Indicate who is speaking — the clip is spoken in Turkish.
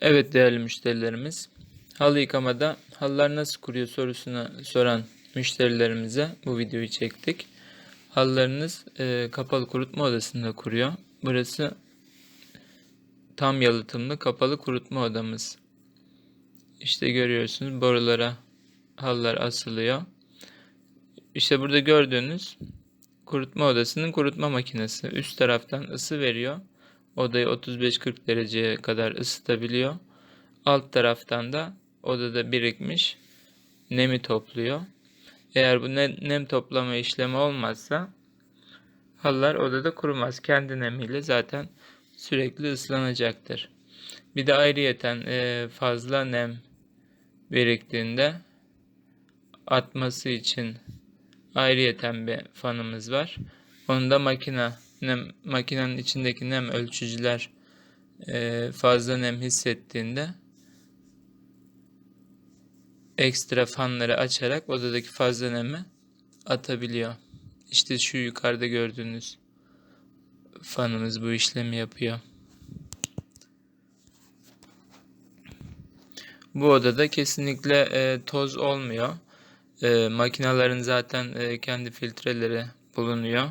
Speaker 1: Evet değerli müşterilerimiz, halı yıkamada halılar nasıl kuruyor sorusunu soran müşterilerimize bu videoyu çektik. Halılarınız e, kapalı kurutma odasında kuruyor. Burası tam yalıtımlı kapalı kurutma odamız. İşte görüyorsunuz borulara halılar asılıyor. İşte burada gördüğünüz kurutma odasının kurutma makinesi. Üst taraftan ısı veriyor. Odayı 35-40 dereceye kadar ısıtabiliyor. Alt taraftan da odada birikmiş nemi topluyor. Eğer bu ne- nem toplama işlemi olmazsa halılar odada kurumaz. Kendi nemiyle zaten sürekli ıslanacaktır. Bir de ayrıyeten e, fazla nem biriktiğinde atması için ayrıyeten bir fanımız var. Onu da makine nem, makinenin içindeki nem ölçücüler e, fazla nem hissettiğinde ekstra fanları açarak odadaki fazla nemi atabiliyor. İşte şu yukarıda gördüğünüz fanımız bu işlemi yapıyor. Bu odada kesinlikle e, toz olmuyor. E, makinelerin zaten e, kendi filtreleri bulunuyor.